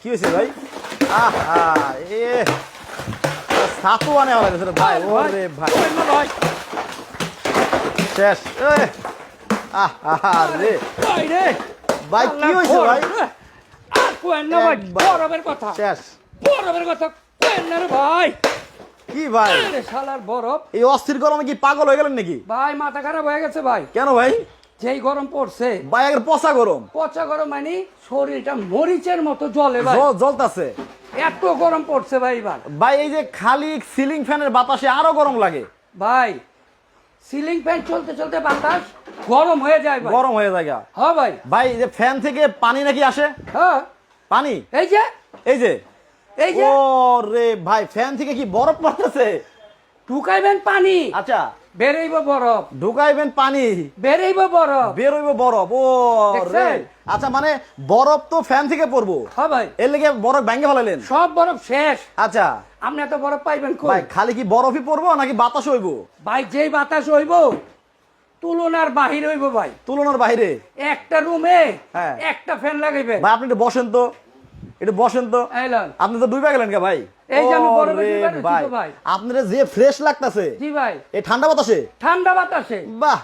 কি হয়েছে ভাই? আহা এ সাতু আনে রে ভাই ওরে ভাই। শেষ আহা রে। ভাই রে ভাই কি হয়েছে ভাই? আর কোয়েন না ভাই বরফের কথা। শেষ। বরফের কথা কোয়েন না রে ভাই। কি ভাই? শালার বরফ। এই অস্থির গরমে কি পাগল হয়ে গেলেন নাকি? ভাই মাথা খারাপ হয়ে গেছে ভাই। কেন ভাই? যেই গরম পড়ছে। ভাই আগের পচা গরম। পচা গরম মানে শরীরটা মরিচের মতো জলে ভাই। জ্বলতাছে। এত গরম পড়ছে ভাই এবার। ভাই এই যে খালি সিলিং ফ্যানের বাতাসে আরও গরম লাগে। ভাই সিলিং ফ্যান চলতে চলতে বাতাস গরম হয়ে যায় ভাই। গরম হয়ে যায়। হ্যাঁ ভাই। ভাই এই যে ফ্যান থেকে পানি নাকি আসে? হ্যাঁ। পানি? এই যে। এই যে। এই যে। ও রে ভাই ফ্যান থেকে কি বরফ পড়তেছে? ঢুকাইবেন পানি। আচ্ছা। বেরোইব বরফ। ঢুকাইবেন পানি। বেরোইব বরফ। বেরোইব বরফ। ও আচ্ছা মানে বরফ তো ফ্যান থেকে পড়ব। হ্যাঁ ভাই। এর লেগে বরফ ভেঙে ফেলালেন। সব বরফ শেষ। আচ্ছা। আপনি এত বরফ পাইবেন ভাই খালি কি বরফই পড়ব নাকি বাতাস হইব? ভাই যেই বাতাস হইব তুলনার বাহির হইব ভাই। তুলনার বাহিরে? একটা রুমে হ্যাঁ। একটা ফ্যান লাগাইবেন। ভাই আপনি বসেন তো। বসেন তো। আপনি তো দুইবার গেলেন কে ভাই? এই যে আমি ও বরফে রে দুইবার উঠছি তো ভাই। আপনার যে ফ্রেশ লাগতাছে জি ভাই। এই ঠান্ডা বাতাসে? ঠান্ডা বাতাসে। বাহ।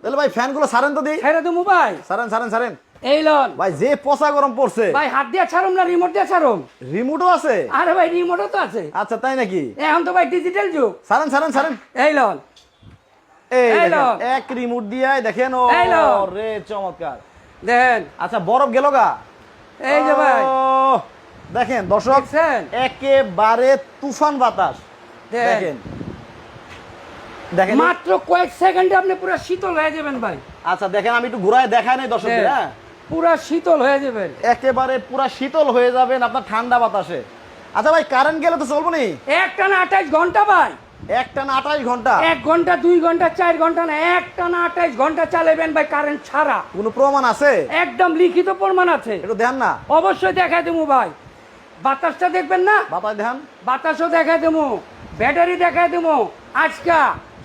তাহলে ভাই ফ্যানগুলো সারেন তো দিই ছেড়ে দেবো ভাই। সারেন সারেন সারেন এই লন ভাই যে পচা গরম পড়ছে। ভাই হাত দিয়ে ছাড়ুম না রিমোট দিয়ে ছাড়ুম? রিমোটও আছে? আরে ভাই রিমোটও তো আছে। আচ্ছা তাই নাকি? এখন তো ভাই ডিজিটাল যুগ। সারেন সারেন সারেন এই লন এই এই দেখেন, এক রিমোট দিয়ে দেখেন। ও রে চমৎকার। দেন আচ্ছা বরফ গেল গা? এই যে ভাই। দেখেন দর্শক একেবারে তুফান বাতাস। দেখেন। দেখেন। মাত্র কয়েক সেকেন্ডে আপনি পুরো শীতল হয়ে যাবেন ভাই। আচ্ছা দেখেন আমি একটু ঘুরায় দেখাই নাই দর্শকদের দেন। হ্যাঁ? পুরা শীতল হয়ে যাবেন। একেবারে পুরা শীতল হয়ে যাবেন আপনার ঠান্ডা বাতাসে। আচ্ছা ভাই কারেন্ট গেলে তো চলবো নি? একটা না আঠাইশ ঘণ্টা ভাই। একটা না আঠাশ ঘণ্টা? এক ঘণ্টা দুই ঘণ্টা চার ঘণ্টা না একটা না আঠাইশ ঘণ্টা চালাবেন ভাই কারেন্ট ছাড়া। কোনো প্রমাণ আছে? একদম লিখিত প্রমাণ আছে। একটু দেন না। অবশ্যই দেখাই দেবো ভাই। বাতাসটা দেখবেন না? বাতাস দেখান। বাতাসও দেখাই দেবো। ব্যাটারি দেখাই দেবো। আজকা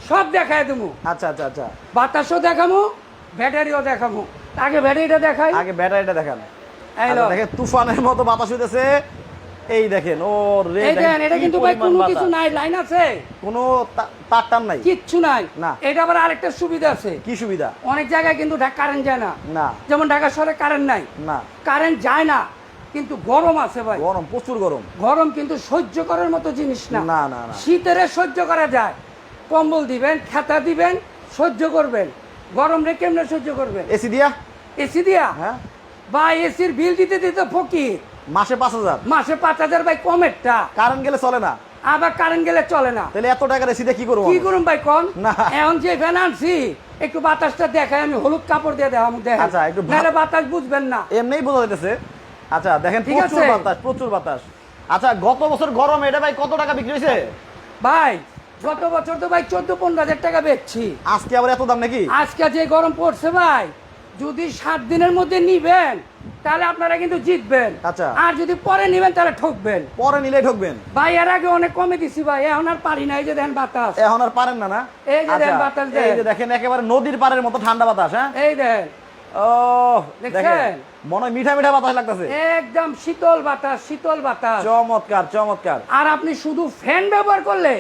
সব দেখাই দেবো। আচ্ছা আচ্ছা আচ্ছা। বাতাসও দেখাবো ব্যাটারিও দেখাবো আগে ব্যাটারিটা দেখাই। আগে ব্যাটারিটা দেখান। এই আচ্ছা, লো। তুফানের মতো বাতাস হইতেছে। এই দেখেন ও রে দেখেন এটা কিন্তু ভাই কোনো কিছু নাই লাইন আছে? কোনো তার টান নাই। কিচ্ছু নাই। না। এটা আবার আরেকটা সুবিধা আছে। কি সুবিধা? অনেক জায়গায় কিন্তু কারেন্ট যায় না। না। যেমন ঢাকা শহরে কারেন্ট নাই। না। কারেন্ট যায় না কিন্তু গরম আছে ভাই। গরম প্রচুর গরম। গরম কিন্তু সহ্য করার মতো জিনিস না। না না না। শীতের সহ্য করা যায়। কম্বল দিবেন খেতা দিবেন সহ্য করবেন। গরম রে কেমনে সহ্য করবেন? এসি দিয়া? এসি দিয়া? হ্যাঁ। বা এসির বিল দিতে দিতে ফকির। মাসে পাঁচ হাজার? মাসে পাঁচ হাজার ভাই কমেরটা। কারেন্ট গেলে চলে না? আবার কারেন্ট গেলে চলে না। তাহলে এত টাকার এসিতে কি করব কি? করুন ভাই কন? না। এখন যে ফ্যান আনছি একটু বাতাসটা দেখাই আমি হলুদ কাপড় দিয়ে দেখাম দেখেন। আচ্ছা, একটু নাহলে বাতাস বুঝবেন না। এমনিই বোঝা যাইতেছে। আচ্ছা দেখেন প্রচুর। বাতাস প্রচুর বাতাস। আচ্ছা গত বছর গরম এটা ভাই কত টাকা বিক্রি হয়েছে? ভাই গত বছর তো ভাই চোদ্দ পনেরো হাজার টাকা বেচছি। আজকে আবার এত দাম নাকি? আজকে যে গরম পড়ছে ভাই যদি সাত দিনের মধ্যে নিবেন তাহলে আপনারা কিন্তু জিতবেন। আচ্ছা। আর যদি পরে নিবেন তাহলে ঠকবেন। পরে নিলে ঠকবেন। ভাই এর আগে অনেক কমে দিছি ভাই এখন আর পারি না এই যে দেন বাতাস। এখন আর পারেন না না? এই যে দেখেন আচ্ছা, বাতাস এই যে দেখেন একেবারে নদীর পাড়ের মতো ঠান্ডা বাতাস হ্যাঁ? এই দেন। ও? দেখেন মনে মিঠা মিঠা বাতাস লাগতেছে। একদম শীতল বাতাস শীতল বাতাস। চমৎকার চমৎকার। আর আপনি শুধু ফ্যান ব্যবহার করলে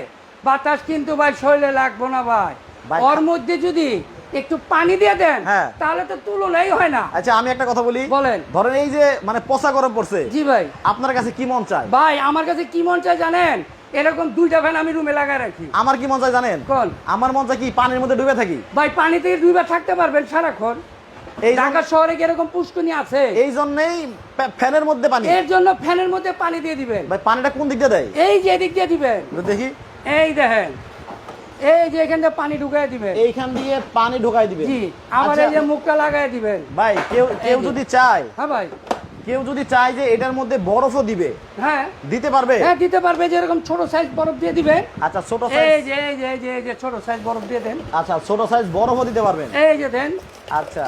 বাতাস কিন্তু ভাই শরীরে লাগবো না ভাই। ভাই, ওর মধ্যে যদি একটু পানি দিয়ে দেন হ্যাঁ। তাহলে তো তুলনাই হয় না। আচ্ছা আমি একটা কথা বলি। বলেন। ধরেন এই যে মানে পচা গরম পড়ছে। জি ভাই। আপনার কাছে কি মন চায়? ভাই আমার কাছে কি মন চায় জানেন? এরকম দুইটা ফ্যান আমি রুমে লাগায় রাখি। আমার কি মন চায় জানেন? কোন? আমার মন চায় কি পানির মধ্যে ডুবে থাকি? ভাই পানিতে দুইবার থাকতে পারবেন সারাক্ষণ। এই ঢাকা শহরে কি এরকম পুষ্কনি আছে? এই জন্যই ফ্যানের মধ্যে পানি। এর জন্য ফ্যানের মধ্যে পানি দিয়ে দিবেন। ভাই পানিটা কোন দিক দিয়ে দেয়? এই যে এদিক দিয়ে দিবেন। দেখি। এই দেখেন। এই যে এখান থেকে পানি ঢুকাই দিবেন। এইখান দিয়ে পানি ঢোকাই দিবে জি আবার আচ্ছা, এই যে মুখটা লাগাই দিবেন। ভাই কেউ কেউ যদি চায় হ্যাঁ ভাই। কেউ যদি চায় যে এটার মধ্যে বরফও দিবে হ্যাঁ। দিতে পারবে? হ্যাঁ দিতে পারবে যেরকম ছোট সাইজ বরফ দিয়ে দিবেন। আচ্ছা ছোট এই সাইজ যে এই যে এই যে এই যে ছোট সাইজ বরফ দিয়ে দেন। আচ্ছা ছোট সাইজ বরফও দিতে পারবেন? এই যে দেন। আচ্ছা।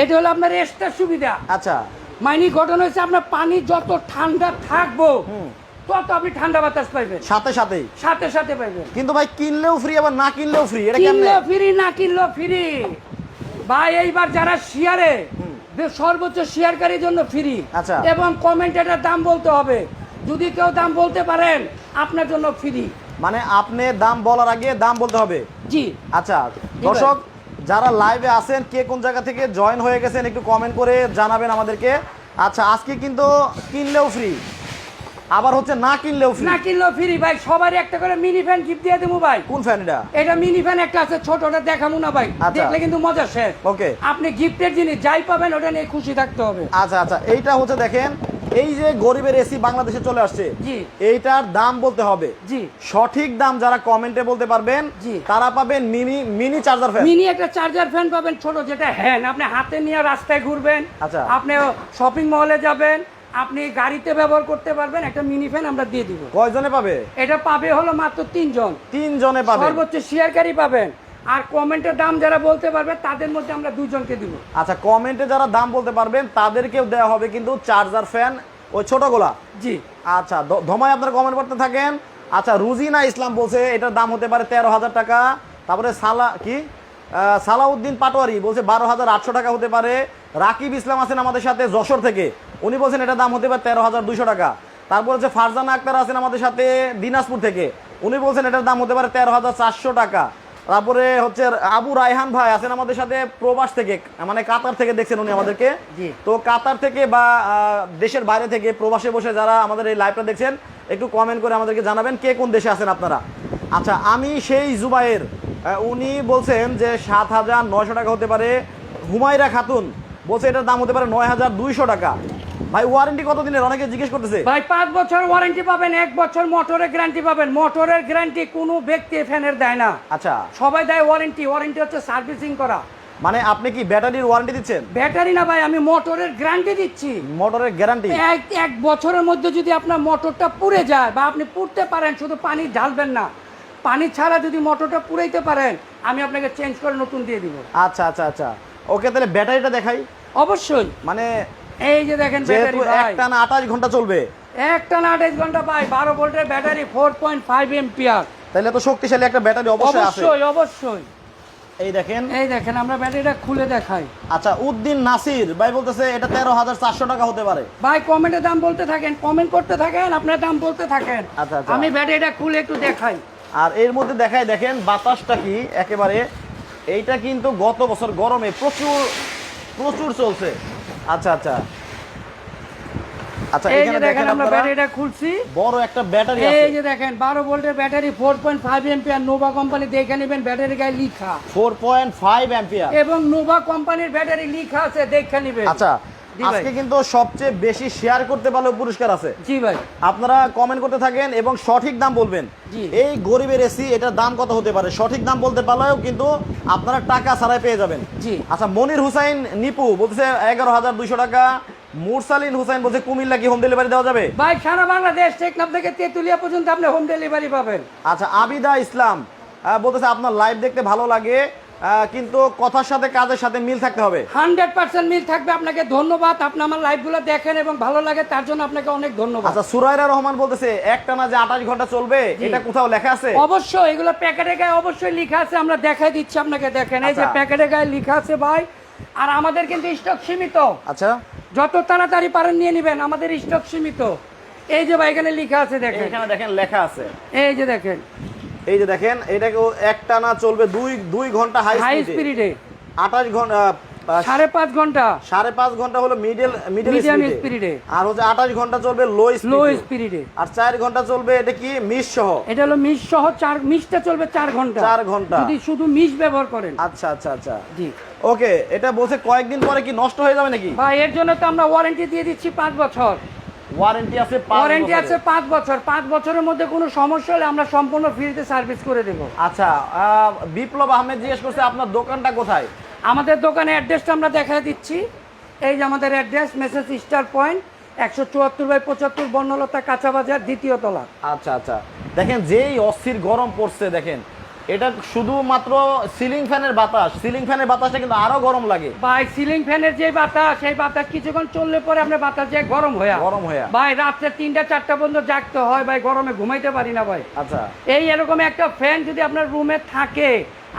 এটা হলো আপনার এক্সট্রা সুবিধা। আচ্ছা। মাইনি ঘটনা হচ্ছে আপনার পানি যত ঠান্ডা থাকব হুম। তত আপনি ঠান্ডা বাতাস পাইবেন? সাথে সাথেই। সাথে সাথে পাইবেন। কিন্তু ভাই কিনলেও ফ্রি আবার না কিনলেও ফ্রি এটা কিনলো ফ্রি না কিনলো ফ্রি ভাই এইবার যারা শিয়ারে সর্বোচ্চ শেয়ারকারীর জন্য ফ্রি আচ্ছা। এবং কমেন্টেটার দাম বলতে হবে। যদি কেউ দাম বলতে পারেন আপনার জন্য ফ্রি মানে আপনি দাম বলার আগে দাম বলতে হবে? জি। আচ্ছা দর্শক যারা লাইভে আছেন কে কোন জায়গা থেকে জয়েন হয়ে গেছেন একটু কমেন্ট করে জানাবেন আমাদেরকে। আচ্ছা আজকে কিন্তু কিনলেও ফ্রি আবার হচ্ছে না কিনলেও ফ্রি না কিনলেও ফ্রি ভাই। সবারই একটা করে মিনি ফ্যান গিফট দিয়ে দেবো ভাই। কোন ফ্যান এটা? এটা মিনি ফ্যান একটা আছে ছোট ওটা দেখাবো না ভাই। আচ্ছা। দেখলে কিন্তু মজা শেষ। ওকে আপনি গিফটের জিনিস যাই পাবেন ওটা নিয়ে খুশি থাকতে হবে। আচ্ছা আচ্ছা। এইটা হচ্ছে দেখেন এই যে গরিবের এসি বাংলাদেশে চলে আসছে জি। এইটার দাম বলতে হবে। জি। সঠিক দাম যারা কমেন্টে বলতে পারবেন জি। তারা পাবেন mini mini charger fan mini একটা চার্জার ফ্যান পাবেন ছোট যেটা হ্যান্ড আপনি হাতে নিয়ে রাস্তায় ঘুরবেন আচ্ছা। আপনি শপিং মলে যাবেন আপনি গাড়িতে ব্যবহার করতে পারবেন একটা মিনি ফ্যান আমরা দিয়ে দিব। কয়জনে পাবে? এটা পাবে হলো মাত্র তিনজন। তিনজনে পাবে। সর্বোচ্চ শেয়ারকারী পাবেন। আর কমেন্টের দাম যারা বলতে পারবে তাদের মধ্যে আমরা দুজনকে দিব। আচ্ছা কমেন্টে যারা দাম বলতে পারবেন তাদেরকেও দেওয়া হবে কিন্তু চার্জার ফ্যান ওই ছোটগুলা জি। আচ্ছা ধমায় আপনারা কমেন্ট করতে থাকেন। আচ্ছা রুজিনা ইসলাম বলছে এটার দাম হতে পারে তেরো হাজার টাকা। তারপরে সালা কি? সালাউদ্দিন পাটোয়ারি বলছে বারো হাজার আটশো টাকা হতে পারে। রাকিব ইসলাম আছেন আমাদের সাথে যশোর থেকে। উনি বলছেন এটার দাম হতে পারে তেরো হাজার দুশো টাকা। তারপর হচ্ছে ফারজানা আক্তার আছেন আমাদের সাথে দিনাজপুর থেকে। উনি বলছেন এটার দাম হতে পারে তেরো হাজার চারশো টাকা। তারপরে হচ্ছে আবু রায়হান ভাই আছেন আমাদের সাথে প্রবাস থেকে মানে কাতার থেকে দেখছেন উনি আমাদেরকে। তো কাতার থেকে বা দেশের বাইরে থেকে প্রবাসে বসে যারা আমাদের এই লাইভটা দেখছেন একটু কমেন্ট করে আমাদেরকে জানাবেন কে কোন দেশে আছেন আপনারা। আচ্ছা আমি সেই জুবাইর আহ, উনি বলছেন যে সাত হাজার নয়শো টাকা হতে পারে হুমায়রা খাতুন। বলছে এটার দাম হতে পারে নয় হাজার দুইশো টাকা। ভাই ওয়ারেন্টি কত দিনের অনেকে জিজ্ঞেস করতেছে। ভাই পাঁচ বছর ওয়ারেন্টি পাবেন এক বছর মোটরের গ্যারান্টি পাবেন। মোটরের গ্যারান্টি কোনো ব্যক্তি ফ্যানের দেয় না। আচ্ছা। সবাই দেয় ওয়ারেন্টি ওয়ারেন্টি হচ্ছে সার্ভিসিং করা। মানে আপনি কি ব্যাটারির ওয়ারেন্টি দিচ্ছেন? ব্যাটারি না ভাই আমি মোটরের গ্যারান্টি দিচ্ছি। মোটরের গ্যারান্টি এক এক বছরের মধ্যে যদি আপনার মোটরটা পুড়ে যায় বা আপনি পুড়তে পারেন শুধু পানি ঢালবেন না। পানি ছাড়া যদি মোটরটা পুড়াইতে পারেন আমি আপনাকে চেঞ্জ করে নতুন দিয়ে দিব। আচ্ছা আচ্ছা আচ্ছা। ওকে তাহলে ব্যাটারিটা দেখাই। অবশ্যই। মানে এই যে দেখেন ব্যাটারি ভাই। একটা না আঠাশ ঘণ্টা চলবে। একটা না আঠাইশ ঘণ্টা পাই বারো ভোল্টের battery four point five ampere তাহলে তো শক্তিশালী একটা ব্যাটারি অবশ্যই আছে। অবশ্যই অবশ্যই। এই দেখেন। এই দেখেন আমরা ব্যাটারিটা খুলে দেখাই। আচ্ছা উদ্দিন নাসির ভাই বলতেছে এটা তেরো হাজার চারশো টাকা হতে পারে। ভাই কমেন্টের দাম বলতে থাকেন কমেন্ট করতে থাকেন আপনার দাম বলতে থাকেন। আচ্ছা, আচ্ছা। আমি ব্যাটারিটা খুলে একটু দেখাই। আর এর মধ্যে দেখায় দেখেন বাতাসটা কি একেবারে এইটা কিন্তু গত বছর গরমে প্রচুর প্রচুর চলছে। আচ্ছা আচ্ছা। আচ্ছা এই যে দেখেন আমরা ব্যাটারিটা খুলছি। বড় একটা ব্যাটারি এই যে দেখেন বারো ভোল্টের battery four point five ampere Nova company দেখে নেবেন ব্যাটারি গায়ে লিখা। ফোর পয়েন্ট ফাইভ অ্যাম্পিয়ার এবং নোভা কোম্পানির ব্যাটারি লিখা আছে দেখে নেবেন। আচ্ছা। আজকে কিন্তু সবচেয়ে বেশি শেয়ার করতে পারলেও পুরস্কার আছে। জি ভাই। আপনারা কমেন্ট করতে থাকেন এবং সঠিক দাম বলবেন। এই গরিবের এসি এটার দাম কত হতে পারে? সঠিক দাম বলতে পারলেও কিন্তু আপনারা টাকা ছাড়াই পেয়ে যাবেন। জি। আচ্ছা মনির হুসাইন নিপু বলছে এগারো হাজার দুইশো টাকা। মুরসালিন হুসাইন বলছে কুমিল্লা কি হোম ডেলিভারি দেওয়া যাবে? ভাই সারা বাংলাদেশ টেকনাফ থেকে তেতুলিয়া পর্যন্ত আপনি হোম ডেলিভারি পাবেন। আচ্ছা আবিদা ইসলাম বলতেছে আপনার লাইভ দেখতে ভালো লাগে। কিন্তু কথার সাথে কাজের সাথে মিল থাকতে হবে। হান্ড্রেড পার্সেন্ট মিল থাকবে। আপনাকে ধন্যবাদ। আপনি আমার লাইভগুলো দেখেন এবং ভালো লাগে তার জন্য আপনাকে অনেক ধন্যবাদ। আচ্ছা সুরাইরা রহমান বলতেছে একটানা যে আঠাশ ঘণ্টা চলবে এটা কোথাও লেখা আছে? অবশ্যই এগুলো প্যাকেটে গায়ে অবশ্যই লেখা আছে আমরা দেখাই দিচ্ছি আপনাকে দেখেন এই যে আচ্ছা। প্যাকেটে গায়ে লেখা আছে ভাই। আর আমাদের কিন্তু স্টক সীমিত। আচ্ছা। যত তাড়াতাড়ি পারেন নিয়ে নেবেন আমাদের স্টক সীমিত। এই যে ভাই এখানে লেখা আছে দেখেন। এখানে দেখেন লেখা আছে। এই যে দেখেন। এই যে দেখেন এটাকে একটানা চলবে দুই দুই ঘণ্টা হাই হাই স্পিডে আঠাশ ঘণ্টা সাড়ে পাঁচ ঘণ্টা। সাড়ে পাঁচ ঘণ্টা হলো মিডল মিডল স্পিডে আর হচ্ছে আঠাশ ঘণ্টা চলবে লো লো স্পিডে স্পিডে আর চার ঘণ্টা চলবে এটা কি মিস সহ? এটা হলো মিস সহ চার মিসটা চলবে চার ঘণ্টা। চার ঘণ্টা। যদি শুধু মিস ব্যবহার করেন। আচ্ছা আচ্ছা আচ্ছা। জি। ওকে এটা বলছে কয়েকদিন পরে কি নষ্ট হয়ে যাবে নাকি? ভাই এর জন্য তো আমরা ওয়ারেন্টি দিয়ে দিচ্ছি পাঁচ বছর। ওয়ারেন্টি আছে ওয়ারেন্টি আছে পাঁচ বছর। পাঁচ বছরের মধ্যে কোনো সমস্যা হলে আমরা সম্পূর্ণ ফ্রিতে সার্ভিস করে দেব। আচ্ছা বিপ্লব আহমেদ জিজ্ঞেস করছে আপনার দোকানটা কোথায়? আমাদের দোকানে অ্যাড্রেসটা আমরা দেখা দিচ্ছি। এই যে আমাদের অ্যাড্রেস মেসেজ স্টার পয়েন্ট একশো চুয়াত্তর বাই পঁচাত্তর বর্ণলতা কাঁচা বাজার দ্বিতীয় তলা। আচ্ছা আচ্ছা। দেখেন যেই অস্থির গরম পড়ছে দেখেন এটা শুধুমাত্র সিলিং ফ্যানের বাতাস। সিলিং ফ্যানের বাতাসটা কিন্তু আরও গরম লাগে। ভাই সিলিং ফ্যানের যে বাতাস সেই বাতাস কিছুক্ষণ চললে পরে আপনার বাতাস যে গরম হয়ে গরম হয়ে। ভাই রাত্রে তিনটা চারটা পর্যন্ত জাগতে হয় ভাই গরমে ঘুমাইতে পারি না ভাই। আচ্ছা। এই এরকম একটা ফ্যান যদি আপনার রুমে থাকে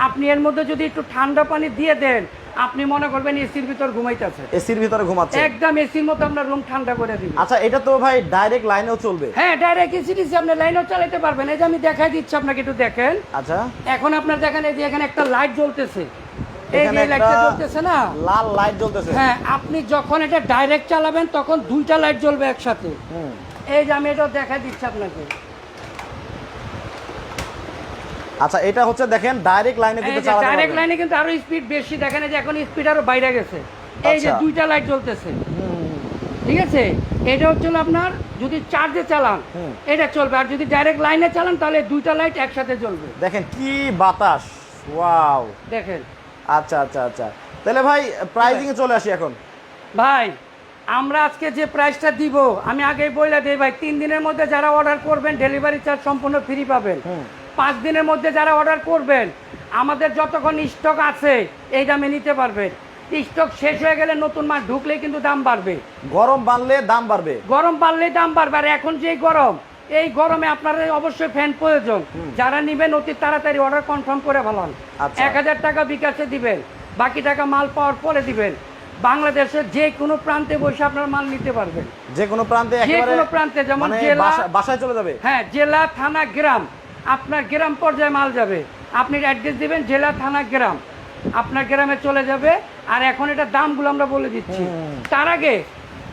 আপনি এর মধ্যে যদি একটু ঠান্ডা পানি দিয়ে দেন আপনি মনে করবেন এসির ভিতর ঘুমাইতেছে। এসির ভিতরে ঘুমাচ্ছে। একদম এসির মতো আপনার রুম ঠান্ডা করে দিবে। আচ্ছা এটা তো ভাই ডাইরেক্ট লাইনেও চলবে। হ্যাঁ ডাইরেক্ট এসি দিচ্ছি আপনি লাইনও চালাতে পারবেন। এই যে আমি দেখাই দিচ্ছি আপনাকে একটু দেখেন। আচ্ছা। এখন আপনার দেখেন এই যে এখানে একটা লাইট জ্বলতেছে। এই এখানে যে একটা জ্বলতেছে না? লাল লাইট জ্বলতেছে। হ্যাঁ আপনি যখন এটা ডাইরেক্ট চালাবেন তখন দুইটা লাইট জ্বলবে একসাথে। হুম। এই যে আমি এটা দেখাই দিচ্ছি আপনাকে। আচ্ছা এটা হচ্ছে দেখেন ডাইরেক্ট লাইনে কিন্তু চালাতে ডাইরেক্ট লাইনে কিন্তু আরও স্পিড বেশি। দেখেন যে এখন স্পিড আরও বাইরে গেছে। এই যে আচ্ছা। দুইটা লাইট জ্বলতেছে। ঠিক আছে? এটা হচ্ছে আপনার যদি চার্জে চালান এটা চলবে। আর যদি ডাইরেক্ট লাইনে চালান তাহলে দুইটা লাইট একসাথে জ্বলবে। দেখেন কি বাতাস। ওয়াও দেখেন। আচ্ছা আচ্ছা আচ্ছা। তাহলে ভাই প্রাইজিং এ চলে আসি এখন। ভাই আমরা আজকে যে প্রাইসটা দিব আমি আগেই বলে দিই ভাই তিন দিনের মধ্যে যারা অর্ডার করবেন ডেলিভারি চার্জ সম্পূর্ণ ফ্রি পাবেন। পাঁচ দিনের মধ্যে যারা অর্ডার করবেন আমাদের যতক্ষণ স্টক আছে এই দামে নিতে পারবেন স্টক শেষ হয়ে গেলে নতুন মাল ঢুকলে কিন্তু দাম বাড়বে। গরম বাড়লে দাম বাড়বে। গরম বাড়লেই দাম বাড়বে। আর এখন যে গরম এই গরমে আপনার অবশ্যই ফ্যান প্রয়োজন। যারা নেবেন অতি তাড়াতাড়ি অর্ডার কনফার্ম করে ভালান আচ্ছা। এক হাজার টাকা বিকাশে দিবেন বাকি টাকা মাল পাওয়ার পরে দিবেন। বাংলাদেশের যে কোনো প্রান্তে বসে আপনার মাল নিতে পারবেন। যে কোনো প্রান্তে যে কোনো প্রান্তে যেমন মানে জেলা বাসায় চলে যাবে। হ্যাঁ জেলা থানা গ্রাম। আপনার গ্রাম পর্যায়ে মাল যাবে। আপনি অ্যাড্রেস দিবেন জেলা থানা গ্রাম। আপনার গ্রামে চলে যাবে আর এখন এটা দামগুলো আমরা বলে দিচ্ছি। তার আগে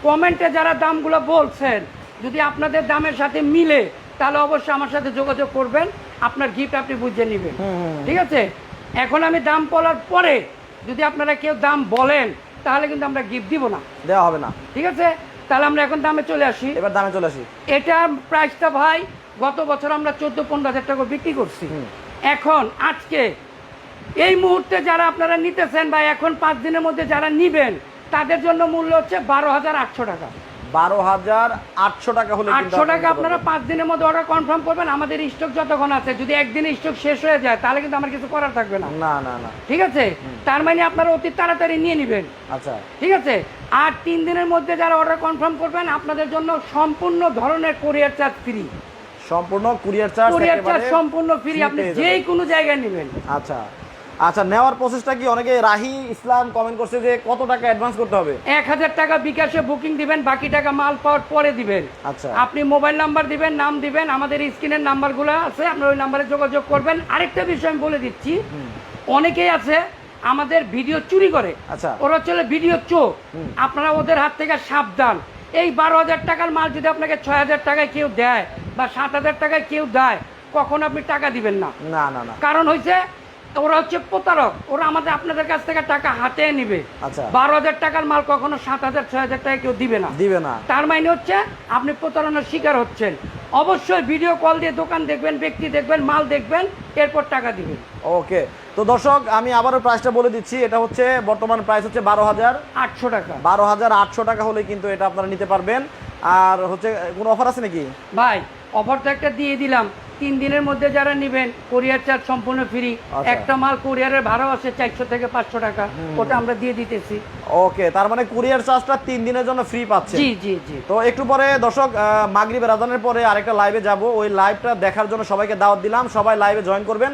কমেন্টে যারা দামগুলো বলছেন যদি আপনাদের দামের সাথে মিলে তাহলে অবশ্যই আমার সাথে যোগাযোগ করবেন। আপনার গিফট আপনি বুঝে নেবেন। ঠিক আছে? এখন আমি দাম বলার পরে যদি আপনারা কেউ দাম বলেন তাহলে কিন্তু আমরা গিফট দিব না। দেওয়া হবে না। ঠিক আছে? তাহলে আমরা এখন দামে চলে আসি। এবার দামে চলে আসি। এটা প্রাইসটা ভাই গত বছর আমরা চোদ্দ পনেরো হাজার টাকা বিক্রি করছি। এখন আজকে এই মুহূর্তে যারা আপনারা নিতেছেন বা এখন পাঁচ দিনের মধ্যে যারা নিবেন তাদের জন্য মূল্য হচ্ছে বারো হাজার আটশো টাকা। বারো হাজার আটশো টাকা হলে আটশো টাকা আপনারা পাঁচ দিনের মধ্যে অর্ডার কনফার্ম করবেন আমাদের স্টক যতক্ষণ আছে যদি একদিনে স্টক শেষ হয়ে যায় তাহলে কিন্তু আমার কিছু করার থাকবে না। না না না। ঠিক আছে? তার মানে আপনারা অতি তাড়াতাড়ি নিয়ে নেবেন। আচ্ছা। ঠিক আছে? আর তিন দিনের মধ্যে যারা অর্ডার কনফার্ম করবেন আপনাদের জন্য সম্পূর্ণ ধরনের কোরিয়ার চার্জ ফ্রি সম্পূর্ণ কুরিয়ার চার্জ কোরিয়ার চার্জ সম্পূর্ণ ফ্রি আপনি যে কোনো জায়গায় নেবেন। আচ্ছা। আচ্ছা নেওয়ার প্রসেসটা কি অনেকে রাহি ইসলাম কমেন্ট করছে যে কত টাকা অ্যাডভান্স করতে হবে? এক হাজার টাকা বিকাশে বুকিং দিবেন বাকি টাকা মাল পাওয়ার পরে দিবেন। আচ্ছা। আপনি মোবাইল নাম্বার দিবেন নাম দিবেন আমাদের স্ক্রিনের নাম্বারগুলো আছে আপনার ওই নাম্বারে যোগাযোগ করবেন। আরেকটা বিষয় আমি বলে দিচ্ছি অনেকেই আছে আমাদের ভিডিও চুরি করে। আচ্ছা। ওরা চলে ভিডিও চোখ আপনারা ওদের হাত থেকে সাবধান। এই বারো হাজার টাকার মাল যদি আপনাকে ছয় হাজার টাকায় কেউ দেয় বা সাত হাজার টাকায় কেউ দেয় কখন আপনি টাকা দিবেন না। না না না। কারণ হয়েছে ওরা হচ্ছে প্রতারক। ওরা আমাদের আপনাদের কাছ থেকে টাকা হাতে নিবে। আচ্ছা। বারো হাজার টাকার মাল কখনো সাত হাজার ছয় হাজার টাকা কেউ দিবে না। দিবে না। তার মানে হচ্ছে আপনি প্রতারণার শিকার হচ্ছেন। অবশ্যই ভিডিও কল দিয়ে দোকান দেখবেন ব্যক্তি দেখবেন মাল দেখবেন এরপর টাকা দিবেন। ওকে তো দর্শক আমি আবারও প্রাইসটা বলে দিচ্ছি এটা হচ্ছে বর্তমান প্রাইস হচ্ছে বারো হাজার। আটশো টাকা। বারো হাজার আটশো টাকা হলে কিন্তু এটা আপনারা নিতে পারবেন। আর হচ্ছে কোনো অফার আছে নাকি? ভাই অফার তো একটা দিয়ে দিলাম। তিন দিনের মধ্যে যারা নেবেন কোরিয়ার চার্জ সম্পূর্ণ ফ্রি আচ্ছা। একটা মাল কোরিয়ারের ভাড়াও আছে চারশো থেকে পাঁচশো টাকা। ওটা আমরা দিয়ে দিতেছি। ওকে তার মানে কুরিয়ার চার্জটা তিন দিনের জন্য ফ্রি পাচ্ছে। জি জি জি। তো একটু পরে দর্শক আহ, মাগরিবের আজানের পরে আরেকটা লাইভে যাব। ওই লাইভটা দেখার জন্য সবাইকে দাওয়াত দিলাম। সবাই লাইভে জয়েন করবেন।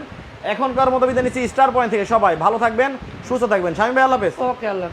এখনকার মতো বিদায় নিচ্ছি স্টার পয়েন্ট থেকে। সবাই ভালো থাকবেন সুস্থ থাকবেন। স্বামী ভাই আল্লাহ হাফেজ। ওকে আল্লাহ।